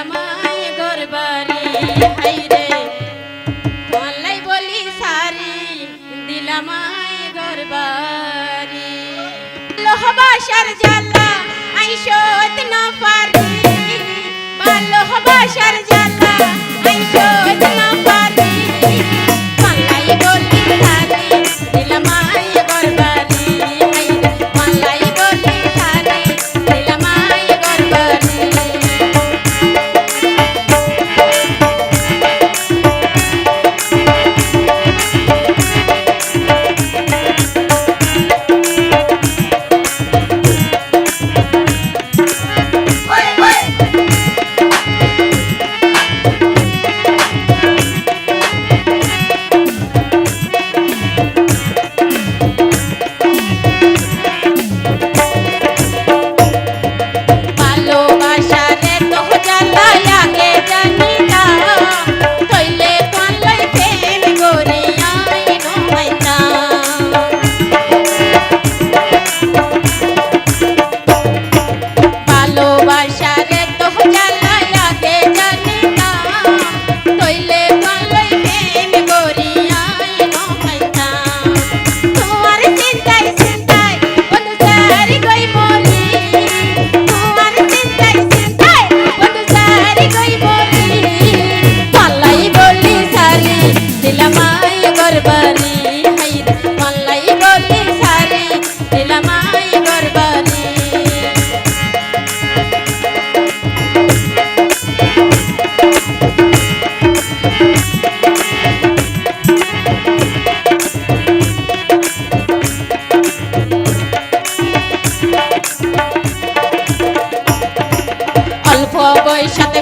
আমায় গরবারি হাইরে বলাই বলি সারি দিলামায় গরবারি। লোহবাসার জালা আইসত না পারি বা লোহবাসার জালা পয়সাতে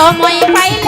Mùi 快